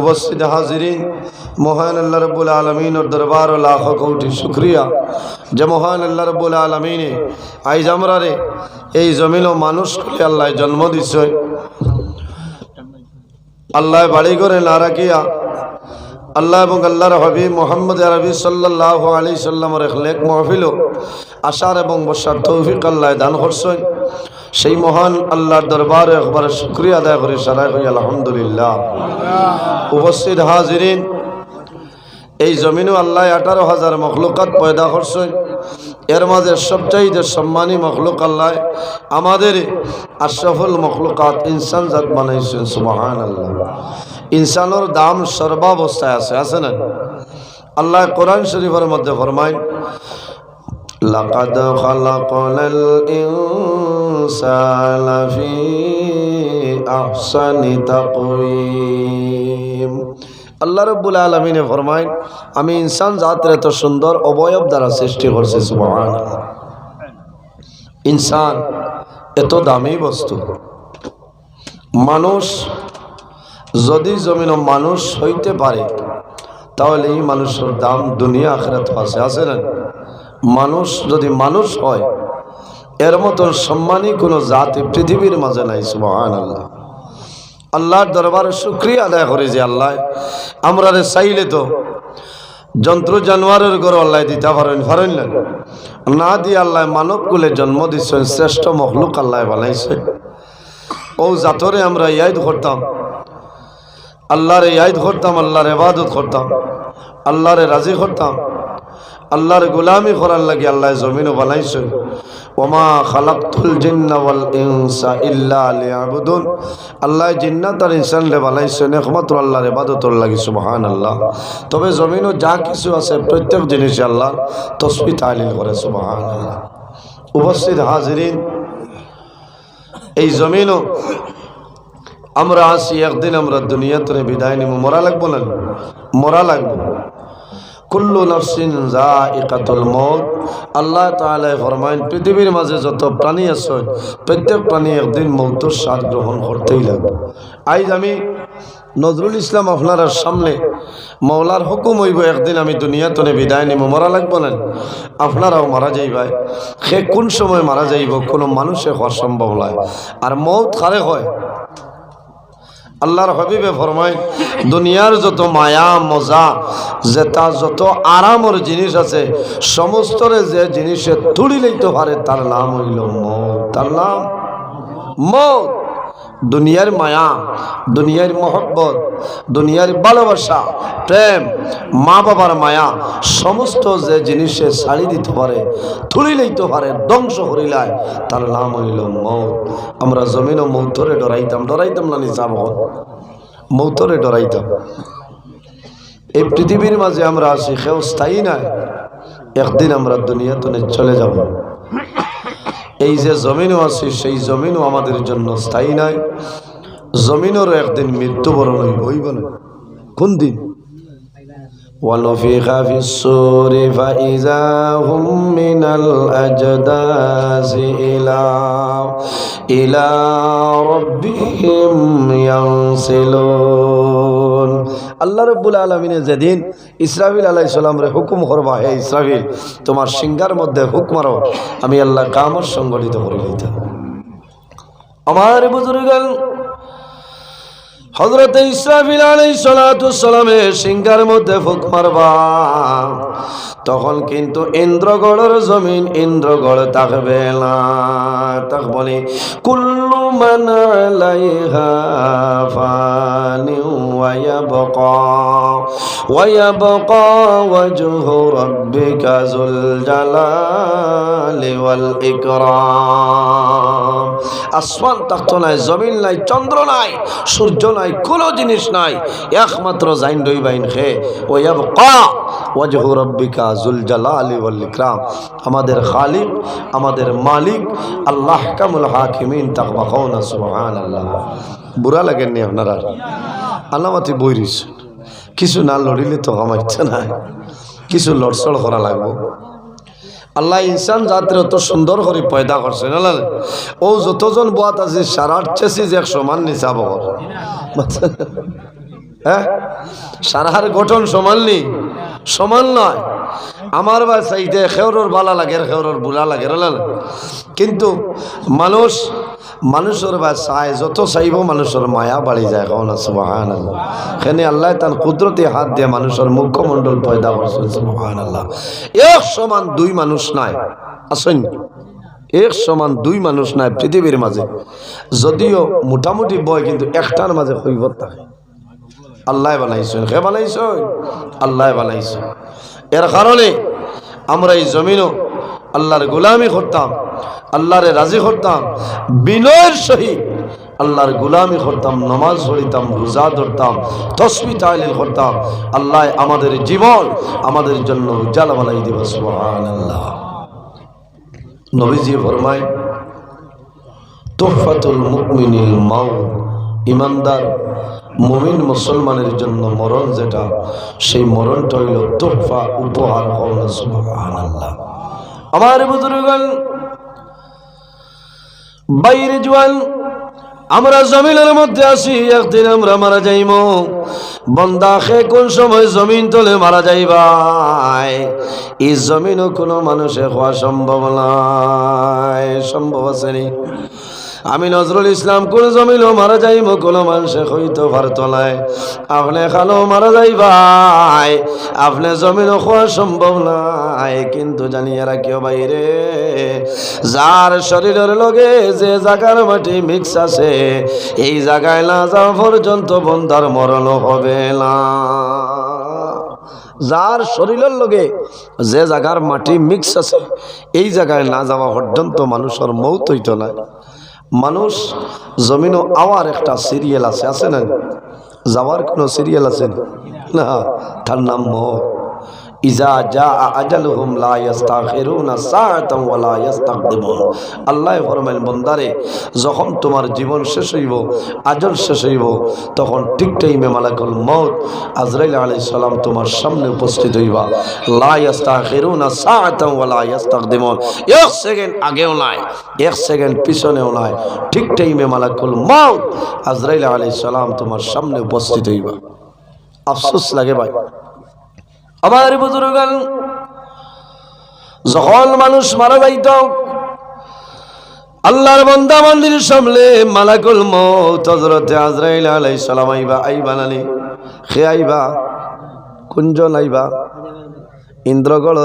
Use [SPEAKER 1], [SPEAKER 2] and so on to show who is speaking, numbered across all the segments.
[SPEAKER 1] উপস্থিত হাজিরিন মহান আল্লাহ রব্বুল আলমিনের দরবার ও লাখ কোটি শুক্রিয়া। যে মহান আল্লাহ রব্বুল আলমিনে আইজ আমরা রে এই জমিন ও মানুষকে আল্লাহ জন্ম দিছে। আল্লাহ বাড়ি করে না রাখিয়া আল্লাহ এবং আল্লাহর হবিব মোহাম্মদ আরবি সাল্লাহ আলী সাল্লামর লেখ মহফিল আশার এবং বসার তৌফিক আল্লাহ দান করছেন। সেই মহান আল্লাহর দরবারে একবার শুক্রিয়া আদায় করি, সারাই হই আলহামদুলিল্লাহ। উপস্থিত হাজিরিন, এই জমিনও আল্লাহ আঠারো হাজার মখলুকাত পয়দা করছেন এর মাঝে সবচাইতে সম্মানী মখলুক আল্লাহ, আমাদের আশরাফুল মখলুকাত ইনসান জাত বানাইছেন সুবাহান আল্লাহ ইনসানোর দাম সর্বাবস্থায় আছে আছে না? আল্লাহ কোরআন শরীফের মধ্যে ফরমায় لقد خلقنا الإنسان في أحسن تقويم আল্লাহ রব্বুল আলমিনে ফরমায় আমি ইনসান জাতের এত সুন্দর অবয়ব দ্বারা সৃষ্টি করছি সুবহান ইনসান এত দামি বস্তু মানুষ যদি জমিন মানুষ হইতে পারে তাহলে এই মানুষের দাম দুনিয়া আখেরাত আছে আছে না মানুষ, যদি মানুষ হয়, এর মতন সম্মানী কোনো জাতি পৃথিবীর মাঝে নাই সুবহান আল্লাহ আল্লাহর দরবারে শুক্রিয়া আদায় করে যে আল্লাহ, আমরা চাইলে তো যন্ত্র জানোয়ারের গরু আল্লাহ দিতে পারেন পারেন না। দিয়ে আল্লাহ মানব কুলে জন্ম দিচ্ছেন, শ্রেষ্ঠ মখলুক আল্লাহ বানাইছে। ও জাতরে আমরা ইয়াদ করতাম। আল্লাহরে ইয়াদ করতাম, আল্লাহর এবাদত করতাম। আল্লাহরে রাজি করতাম। আল্লাহর গোলামি করার লাগে আল্লাহ জমিনও বানাইছে ওমা খালাকুল জিন্না ওয়াল ইনসা ইল্লা লিয়াবুদুন। আল্লাহ জিন্নাত আর ইনসানরে বানাইছেন, একমাত্র আল্লাহর ইবাদতর লাগি সুবহান আল্লাহ তবে জমিনও যা কিছু আছে প্রত্যেক জিনিসে আল্লাহ তসবি তালিল করে সুবহান আল্লাহ উপস্থিত হাজিরিন, এই জমিনও আমরা আসি, একদিন আমরা দুনিয়াতে বিদায় নিব মরা লাগবো না? মরা লাগবো। কুল্লু নফসিন জাইকাতুল মউত। আল্লাহ তাআলা ফরমাইন, পৃথিবীর মাঝে যত প্রাণী আছে, প্রত্যেক প্রাণী একদিন মৌতের স্বাদ গ্রহণ করতেই লাগবে। আইজ আমি নজরুল ইসলাম আপনার সামনে মৌলার হুকুম হইব, একদিন আমি দুনিয়াতনে বিদায় নিব মরা লাগবো না। আপনারাও মারা যাইবাই। সে কোন সময় মারা যাইব, কোনো মানুষে হওয়ার সম্ভব নয় আর মৌত কারে হয়? আল্লাহর হবিবে ফরমায় দুনিয়ার যত মায়া, মজা যেটা যত আরামর জিনিস আছে, সমস্তরে যে জিনিসে তুলি লইতে পারে, তার নাম হইল মৌত তার নাম? মৌত দুনিয়ার মায়া, দুনিয়ার মহব্বত, দুনিয়ার ভালোবাসা, প্রেম মা বাবার মায়া, সমস্ত যে জিনিসে ছাড়ি দিতে পারে, তুলি লইতে পারে, ধ্বংস করিলায়, তার নাম হইল মৌত আমরা জমিন মৌতরে ডরাইতাম ডরাইতাম না নিজাম মৌতরে ডরাইতাম। এই পৃথিবীর মাঝে আমরা আসি কেউ স্থায়ী নাই। একদিন আমরা দুনিয়া দুনিয়াতে চলে যাব। এই যে জমিনও আছে, সেই জমিনও আমাদের জন্য স্থায়ী নাই। জমিনেরও একদিন মৃত্যুবরণ হইব না। কোন দিন? ونفخ في الصور فإذا هم من الأجداث إلى إلى ربهم ينسلون আল্লাহ রব্বুল আলমিনে যেদিন ইসরাফিল আলাই সালামরে হুকুম করবা হে ইসরাফিল তোমার সিঙ্গার মধ্যে হুক মারো আমি আল্লাহ কামর সংগঠিত করে লইতাম আমার বুজুর্গ হজরত ইসরাফিল আলাই সালামের সিংহার মধ্যে ফুক মারবা। তখন কিন্তু ইন্দ্রগড়ের জমিন ইন্দ্রগড় থাকবে না। তাক বলে, কুল্লু মান আলাইহা ফানি ওয়ায়াবকা ওয়াজহু রাব্বিকা যুল জালালি ওয়াল ইকরাম আসমান থাকতো নাই, জমিন নাই, চন্দ্র নাই, সূর্য নাই, কোনো জিনিস নাই, একমাত্র জাইন দই বাইন খে। ওয়াব কা ওয়াজহু রব্বিকা জুল জালালি ওয়াল ইকরাম। আমাদের খালিক, আমাদের মালিক, আল্লাহ কামুল হাকিমিন তাকবা কওনা সুবহানাল্লাহ। বুড়া লাগেননি আপনারা। আল্লামাতি বইরিস। কিছু না লড়িলে তো আমার ইচ্ছা নাই। কিছু লড়সড় করা লাগবো। আল্লাহ ইনসান জাতির অত সুন্দর করে পয়দা করছে। না ও যতজন বাত আছে, সারার যে এক সমান নিচাব হ্যাঁ? সারার গঠন সমান নি সমান নয়। আমার বা চাইতে খেওরর বালা লাগে খেওরর বুলা লাগে কিন্তু মানুষ, মানুষের বা চায়, যত চাইব মানুষের মায়া বাড়ি যায় কখন আল্লাহ সেনে আল্লাহ তার কুদরতি হাত দিয়ে মানুষের মুখ্যমণ্ডল পয়দা করছে সুবাহান আল্লাহ এক সমান দুই মানুষ নাই। আসেন। এক সমান দুই মানুষ নাই পৃথিবীর মাঝে। যদিও মোটামুটি বয়, কিন্তু একটার মাঝে হৈবত থাকে। আল্লাহ বানাইছেন, কে বানাইছেন? আল্লাহ বানাইছেন। এর কারণে আমরা এই জমিনও আল্লাহর গোলামি করতাম, আল্লাহরে রাজি করতাম, বিনয়ের সহিত আল্লাহর গোলামি করতাম, নমাজ পড়িতাম, রোজা ধরতাম, তসবি তাইলিল করতাম, আল্লাহ আমাদের জীবন, আমাদের জন্য উজ্জ্বল বানাই দিব, সুবহানাল্লাহ। নবীজি ফরমায়, তোফাতুল মুকমিনিল মাউ ইমানদার মুমিন মুসলমানের জন্য মরণ যেটা, সেই মরণটা হইল তোফা উপহার আমার বুজুর্গন বাইরে জোয়ান, আমরা জমিনের মধ্যে আছি, একদিন আমরা মারা যাইম। বন্দা খে কোন সময় জমিন তলে মারা যাইবাই? এই জমিনও কোনো মানুষে হওয়া সম্ভব নয় সম্ভব আছে আমি নজরুল ইসলাম, কোন জমিনও মারা যাইব, কোনো মানুষে হইতো নাই আপনি খানো মারা যাইবাই আপনি জমিনও হওয়া সম্ভব নাই, কিন্তু জানি এরা কেউ বাইরে যার শরীরের লগে যে জায়গার মাটি মিক্স আছে, এই জায়গায় না যাওয়া পর্যন্ত বন্ধার মরণ হবে না। যার শরীরের লগে যে জায়গার মাটি মিক্স আছে, এই জায়গায় না যাওয়া পর্যন্ত মানুষের মৌত হইতো না। মানুষ জমিনও আওয়ার একটা সিরিয়াল আছে আছে না যাওয়ার কোনো সিরিয়াল আছে? না, তার নাম মৌ ইজা জা আজালুহুম লা ইস্তাখিরুনা সাআতান ওয়া লা ইস্তাকদিমুন আল্লাহ ফরমাইল বন্দারে, যখন তোমার জীবন শেষ হইব আজল শেষ হইব, তখন ঠিক টাইমে মালাকুল মউত আজরাইল আলাইহিস সালাম তোমার সামনে উপস্থিত হইবা। লা ইস্তাখিরুনা সাআতান ওয়া লা ইস্তাকদিমুন এক সেকেন্ড আগেও নাই, এক সেকেন্ড পিছনেও নাই, ঠিক টাইমে মালাকুল মউত আজরাইল আলাইহিস সালাম তোমার সামনে উপস্থিত হইবা। আফসোস লাগে ভাই। আমার বুজুর্গান, যখন মানুষ মারা যাইত, আল্লাহর বন্দা মন্দির সামনে মালাকুল মৌত হজরতে আজরাইল আলাইহিস সালাম আইবা আইবা নানি খে আইবা, কুঞ্জন আইবা, ইন্দ্রগড়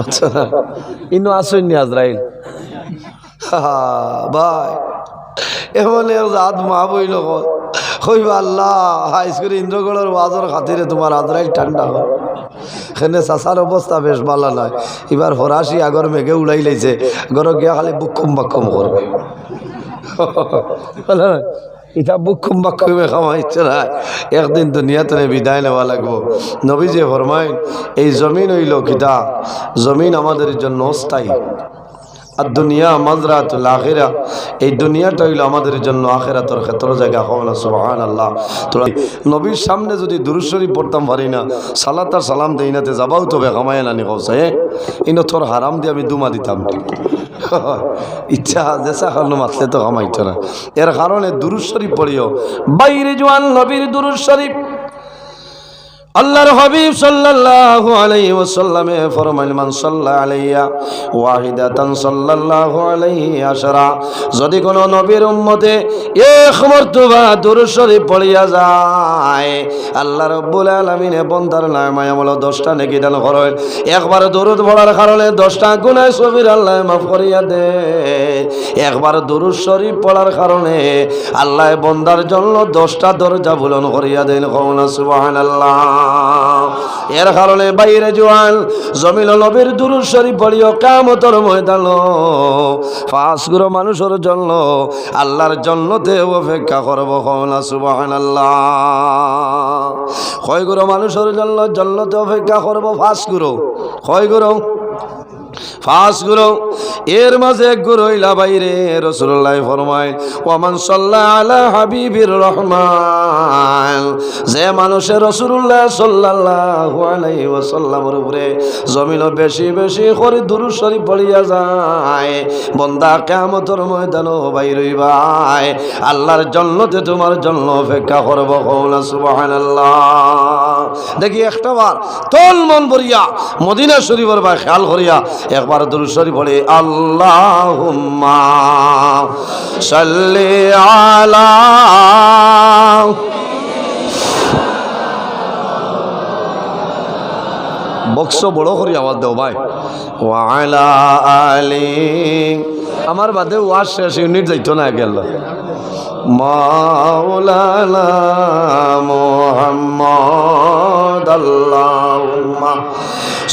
[SPEAKER 1] আচ্ছা ইনো আসেননি আজরাইল। ভাই, এমন জাত মা বইল কইবা, আল্লাহ, হাইস করে ইন্দ্রগড়ের ওয়াজর খাতিরে তোমার আজরাইল ঠান্ডা হয়। এখানে চাচার অবস্থা বেশ ভালো নয়। এবার ফরাসি আগর মেঘে উড়াই লাইছে। গর গিয়া খালি বুক্ষম বাক্ষম করবে। এটা বুক্ষম বাক্ষমে খাওয়া ইচ্ছে না একদিন দুনিয়াতে বিদায় নেওয়া লাগবো। নবী যে এই জমিন হইল কিতা জমিন আমাদের জন্য অস্থায়ী। আর দুনিয়া মাজরাতুল আখিরা এই দুনিয়াটা হইল আমাদের জন্য আখেরাতর ক্ষেত্র জায়গা হও না সুবহান আল্লাহ তোরা নবীর সামনে যদি দুরুশরী পড়তাম পারি না, সালাত আর সালাম দেই নাতে যাবাও তো বেকামায় নানি কৌছে হ্যাঁ ইনো তোর হারাম দিয়ে আমি দুমা দিতাম। ইচ্ছা যেসা খানো মাতলে তো কামাইতো না। এর কারণে দুরুদ শরীফ পড়িও। বাইরে জোয়ান নবীর দুরুদ শরীফ। আল্লাহর হাবিব সাল্লাল্লাহু আলাইহি ওয়াসাল্লামে ফরমাইল, মান সাল্লা আলাইয়া ওয়াহিদাতান সাল্লাল্লাহু আলাইহি আশরা যদি কোন নবীর উম্মতে এক মর্তবা দুরূদ শরীফ পড়িয়া যায়, আল্লাহ রাব্বুল আলামিনে বন্দার নামায় আমল 10টা নেকি দান করেন। একবার দরুদ পড়ার কারণে 10টা গুনাহ সবির আল্লাহ মাফ করিয়া দে একবার দরুদ শরীফ পড়ার কারণে আল্লাহ বন্দার জন্য 10টা দরজা বুলন করিয়া দেন। কওনা, সুবহানাল্লাহ এর কারণে বাইরে জোয়ান জমিল নবীর দুরুদ শরীফ পড়িও কামতর ময়দান। পাঁচগুলো মানুষের জন্য, আল্লাহর জন্যতে অপেক্ষা করব কওনা সুবহানাল্লাহ। কয়গুলো মানুষের জন্য, জন্যতে অপেক্ষা করব পাঁচগুলো কয়গুলো ফাঁসগুলো এর মাঝে এক গুরু ইলা বাইরে রসুল্লাহ ফরমায় ওমান সাল্লাহ আলা হাবিবির রহমান। যে মানুষের রসুল্লাহ সাল্লাল্লাহু আলাইহি ওয়াসাল্লামের উপরে জমিন বেশি বেশি করে দুরু শরীফ পড়িয়া যায়। বন্দা কিয়ামতের ময়দানও বাইর হইবাই আল্লাহর জন্নতে তোমার জন্য অপেক্ষা করব, কওলা সুবহানাল্লাহ। দেখি একটা বার, তোল মন ভরিয়া, মদিনা শরীফের বা খেয়াল করিয়া একবার দুরু শরীফ পড়ে আল্লাহুম্মা সাল্লি আলা বক্স বড় করি আওয়াজ দেও ভাই। ওয়ালা আলি আমার বাদে ওয়াজ শেষ, ইউনিট যাইতো না গেল মাওলানা মোহাম্মদ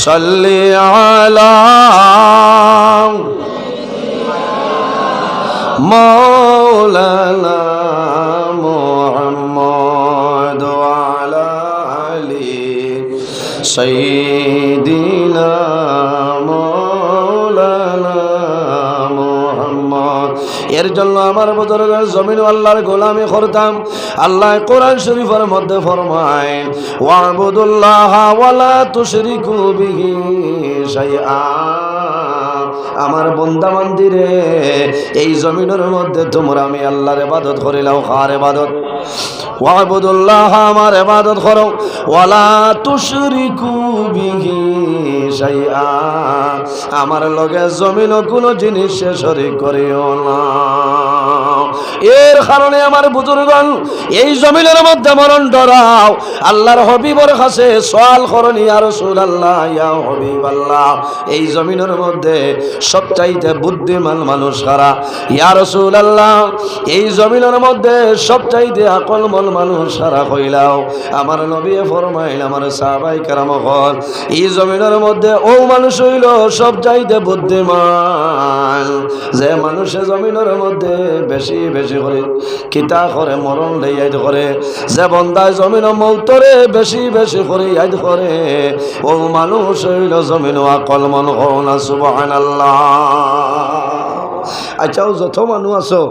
[SPEAKER 1] সাল্লি আলা দাও মৌলানা মোহাম্মদ আলী এর জন্য আমার বদরের জমিন আল্লাহর গোলামি করতাম আল্লাহ কোরআন শরীফের মধ্যে ফরমায়, ওয়াবুদুল্লাহ ওয়ালা তুশরিকু বিহি শাইআ। আমার বন্দা মন্দিরে এই জমিনের মধ্যে তোমরা আমি আল্লাহর ইবাদত করিলাম কার ইবাদত? ওয়াবুদুল্লাহ, আমার ইবাদত করো। ওয়ালা তুশরিকু বিহি শাইআ। আমার লগে জমিন কোনো জিনিস শরীক করিও না। এর কারণে আমার বুজুর্গন এই জমিনের মধ্যে মরণ ডরাও। আল্লাহর হবিবর কাছে সওয়াল করনি আর রাসূল আল্লাহ ইয়া হবিব আল্লাহ এই জমিনের মধ্যে সবচাইতে বুদ্ধিমান মানুষ কারা? ইয়া রাসূল আল্লাহ এই জমিনের মধ্যে সবচাইতে আকলমল মানুষ সারা কইলাও? আমার নবী ফরমাইল, আমার সাহাবাই কারাম হল এই জমিনের মধ্যে ও মানুষ হইল সবচাইতে বুদ্ধিমান। যে মানুষে জমিনের মধ্যে বেশি বেশি করে, কিতা করে, মরণ লইয়াই করে। যে বন্দায় জমিন মৌতরে বেশি বেশি করে ইয়াদ করে। ও মানুষ হইল জমিন আকল মন হনা সুবহানাল্লাহ। আচ্ছা ও যত মানুষ আছো,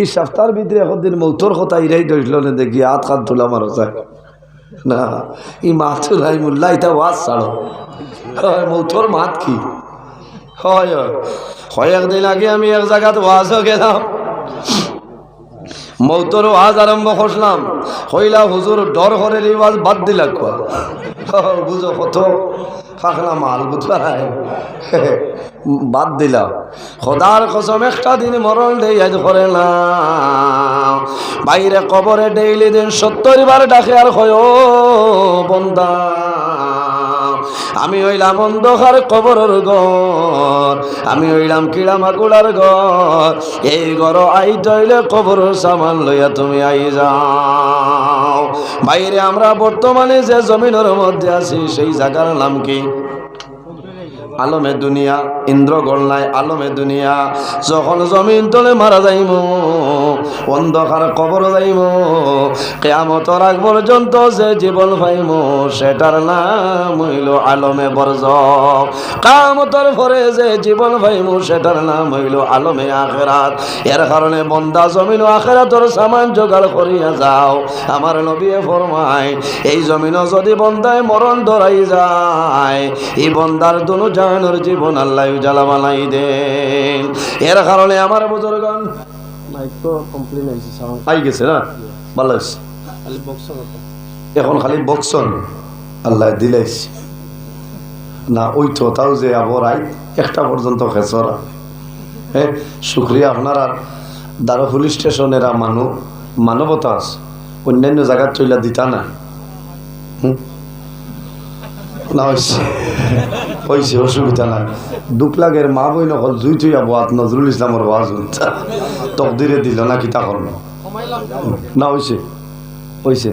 [SPEAKER 1] এই সপ্তাহের ভিতরে একদিন মৌতর কথা ইরাই ধরিল না দেখি হাত হাত তোলা মারো যায়? না ই মাথুর হাই মুল্লা এটা ওয়াজ ছাড়ো। হয় মৌতর মাত কি? হয় হয়। একদিন আগে আমি এক জায়গাত ওয়াজও গেলাম। মৌতর আজ আরম্ভ করলাম। হইলা হুজুর ডর করে এই ওয়াজ বাদ দিলা কোয়া। বুঝো কত? ফাঁকলা মাল বুঝবাই বাদ দিলাম খোদার কসম, একটা দিন মরণ আজ করে না। বাইরে কবরে ডেইলি দিন সত্তর বার ডাকে আর হয় বন্দা। আমি হইলাম অন্ধকার কবরের ঘর। আমি হইলাম কিড়া মাকুড়ার ঘর। এই ঘর আই তৈলে কবর সামান লইয়া তুমি আই যাও। বাইরে আমরা বর্তমানে যে জমিনের মধ্যে আছি, সেই জায়গার নাম কি? আলমে দুনিয়া ইন্দ্রগড় নাই, আলমে দুনিয়া। যখন জমিন তলে মারা যাইম অন্ধকার কবর যাইম কেয়ামতর আগ পর্যন্ত যে জীবন পাইম সেটার নাম হইল আলমে বর্জ কামতর পরে যে জীবন পাইম সেটার নাম হইল আলমে আখেরাত। এর কারণে বন্দা জমিন আখেরাতর সামান জোগাড় করিয়া যাও। আমার নবী ফরমায়, এই জমিনও যদি বন্দায় মরণ ধরাই যায় এই বন্দার দুনো জাহানোর জীবন আল্লাহ জ্বালা বানাই দেন। এর কারণে আমার বুজুর্গান আই গেছে না? ভালো হয়েছে এখন খালি বকসন আল্লাহ দিলাইছে। না ওই তো তাও যে আবর আই একটা পর্যন্ত খেসরা। হ্যাঁ শুক্রিয়া আপনারা দারো পুলিশ স্টেশনেরা মানু মানবতা আছে। অন্যান্য জায়গার চইলা দিতা না হুম? না হয়েছে হয়েছে অসুবিধা নাই। দুকলাগের মা বই নকল জুই তুই আবাদ নজরুল ইসলামের ওয়াজ তকদিরে দিল না কিতা করল? না হয়েছে হয়েছে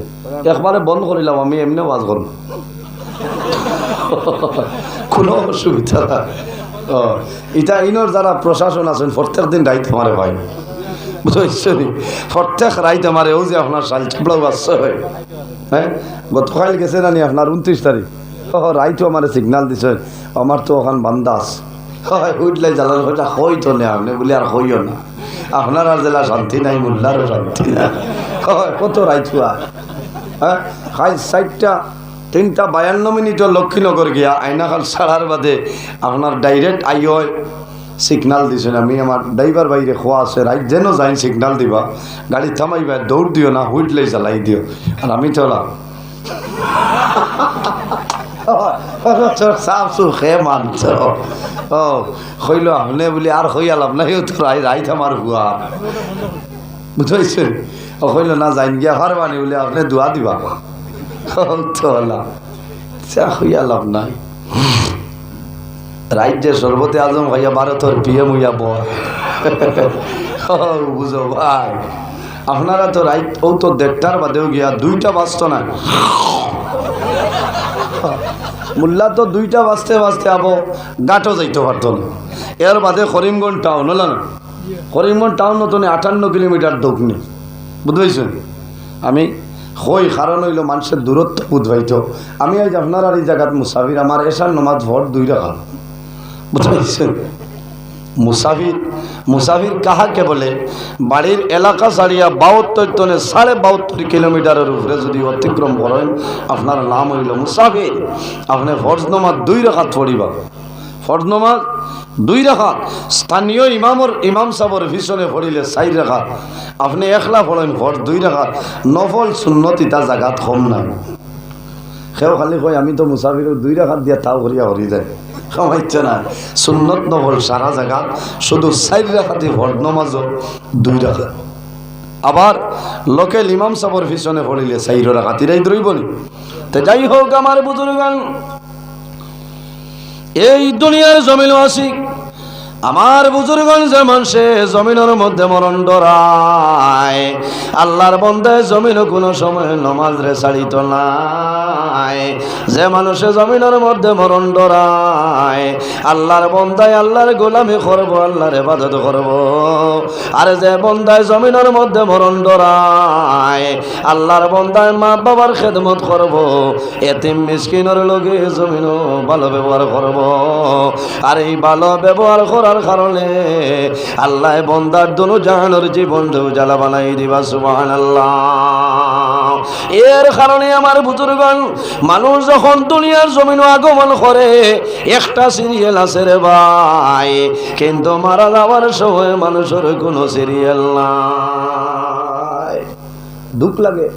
[SPEAKER 1] একবারে বন্ধ করিলাম, আমি এমনি ওয়াজ করব। কোনো অসুবিধা ও ইটা ইনোর যারা প্রশাসন আছেন, প্রত্যেক দিন রাইত আমারে ভাই। বুঝছ নি? প্রত্যেক রাইত আমারে, ও যে আপনার শাল চাপড়াও আসছে হয়। গতকাল গেছে নানি আপনার উনত্রিশ তারিখ। রাইতো আমার সিগনাল দিছে আমার তো ওখান বান্দাস হয় উঠলে জ্বালানো কথা হই তো না আপনি? বলি আর হইও না। আপনার আর জেলা শান্তি নাই মোল্লারও শান্তি হয়, কত রাইছুয়া হ্যাঁ খাই সাইডটা তিনটা, বায়ান্ন মিনিটও লক্ষ্মীনগর গিয়া আইনাখাল ছাড়ার বাদে আপনার ডাইরেক্ট আই হয় সিগনাল দিছেন আমি আমার ড্রাইভার বাইরে খোয়া আছে রাইট যেন যাই সিগনাল দিবা। গাড়ি থামাইবা দৌড় দিও না হুইটলে জ্বালাই দিও। আর আমি চলাম সাফ সু খে মানছ। ও কইল আপনি বলি আর হইয়া লাভ নাই তো রাই রাইত আমার হুয়া বুঝাইছেন ও কইল না যাইন গিয়া হারবানি বলে আপনি দোয়া দিবা। তো না। চা হইয়া লাভ নাই। রাজ্যে সর্বতে আজম ভাইয়া ভারতের পিএম হইয়া বয় বুঝো ভাই। আপনারা তো রাইট ও তো দেড়টার বাদেও গিয়া দুইটা বাঁচত না মোল্লা তো দুইটা বাঁচতে বাঁচতে আবো গাঁটও যাইতে পারত না এর বাদে করিমগঞ্জ টাউন, হল না? করিমগঞ্জ টাউন নতুন আটান্ন কিলোমিটার দক্ষিণে। বুঝতে আমি হই কারণ হইল মানুষের দূরত্ব বুধবাইত আমি আজ আপনার আর এই জায়গাত মুসাফির, আমার এসার নমাজ ভোট দুই রাখা বুঝতে মুসাফির মুসাফির কাহাকে বলে? বাড়ির এলাকা ছাড়িয়া বাহাত্তর টনে সাড়ে বাহাত্তর কিলোমিটারের উপরে যদি অতিক্রম করেন, আপনার নাম হইল মুসাফির। আপনি ফরজ দুই রাখাত পড়িবা। ফরজ দুই রাখাত স্থানীয় ইমামর, ইমাম সাবর ভীষণে পড়িলে চাই রাখাত আপনি একলা পড়েন ফরজ দুই রাখাত নফল শূন্যতিতা জাগাত কম নাই। সেও খালি কয়, আমি তো মুসাফিরের দুই রাখাত দিয়া তাও করিয়া হরি যায়। খামাইছে না। সুন্নত নবল সারা জায়গা, শুধু চার রাখাতে ভর নমাজ দুই রাখা আবার লোকেল ইমাম সাবর পিছনে পড়িলে চাইর রাখাতিরাই দ্রইব নি। তো যাই হোক আমার বুজুর্গান, এই দুনিয়ার জমিন আসি আমার বুজুর্গন যেমন সে জমিনের মধ্যে মরণ ডরায়, আল্লাহর বন্ধে জমিন কোনো সময় নমাজ রে ছাড়িত নাই যে মানুষে জমিনের মধ্যে মরণ ডরায়, আল্লাহর বন্দায় আল্লাহর গোলামি করব, আল্লাহর ইবাদত করব। আর যে বন্দায় জমিনের মধ্যে মরণ ডরায়, আল্লাহর বন্দায় মা বাবার খেদমত করব, এতিম মিসকিনের লগে জমিনও ভালো ব্যবহার করব। আর এই ভালো ব্যবহার করার কারণে আল্লাহ বন্দার দনু জীবন জ্বালা বানাই দিবা সুবাহান আল্লাহ এর কারণে আমার বুজুর্গন মানুষ যখন দুনিয়ার জমিন আগমন করে একটা সিরিয়াল আছে রে ভাই কিন্তু মারা যাওয়ার সময় মানুষের কোনো সিরিয়াল নাই। দুঃখ লাগে।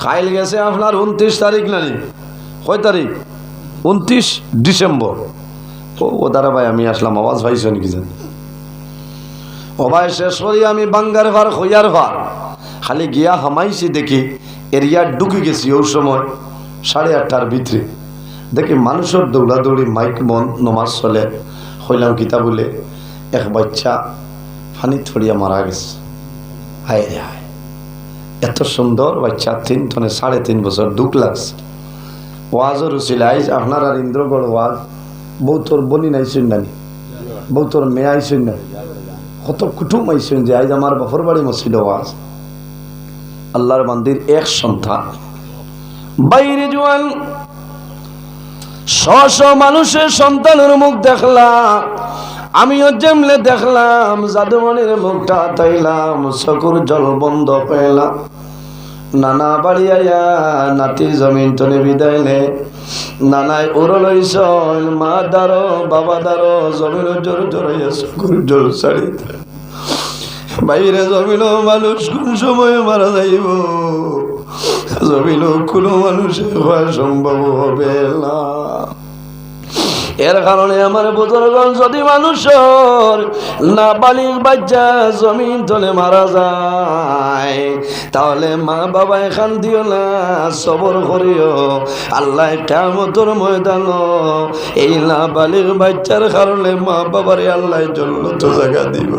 [SPEAKER 1] খাইল গেছে আপনার উনত্রিশ তারিখ নানি কয় তারিখ? উনত্রিশ ডিসেম্বর। ও ও দাঁড়া ভাই আমি আসলাম আওয়াজ ভাইছেন কি জানি? ও ভাই শেষ করি আমি বাঙ্গার ভার হইয়ার ভার। খালি গিয়া হামাইছি দেখি। এরিয়া ঢুকে গেছি ওই সময় সাড়ে আটটার ভিতরে। দেখি মানুষের দৌড়াদৌড়ি, মাইক মন নমাজ চলে, হইলাম গীতা বলে এক বাচ্চা ফানি থড়িয়া মারা গেছে। হায় রে হায়। এত সুন্দর বাচ্চা, তিন টনে সাড়ে তিন বছর দুঃখ লাগছে। ওয়াজও রুচিল, আইজ আপনার আর ইন্দ্রগড় ওয়াজ বউ তোর বনি নাইছেন নানি বউ তোর মেয়ে আইছেন না কত কুটুম আইছেন যে, আইজ আমার বাপর বাড়ি মসজিদ ওয়াজ। আল্লাহর মন্দির এক সন্তান। বাইরে জোয়ান শ শ মানুষের সন্তানের মুখ দেখলাম, আমিও যেমলে দেখলাম জাদুমণির মুখটা তাইলাম চকুর জল বন্ধ পেলাম। নানা বাড়ি আয়া নাতি জমিন টনে বিদায় নে নানাই লইছ মা দারো বাবা দারো জমিন জোর জোরাইয়া চকুর জল ছাড়ি বাইরে জমিন মানুষ কোন সময় মারা যাইব? জমিন কোনো মানুষের হওয়া সম্ভব হবে না। এর কারণে আমার বুজুর্গন যদি মানুষের না বালির বাচ্চা জমিন তলে মারা যায়, তাহলে মা বাবা এখান দিও না, সবর করিও। আল্লাহ কেমতর ময়দান এই না বালির বাচ্চার কারণে মা বাবারে আল্লাহ জন্য তো জায়গা দিব।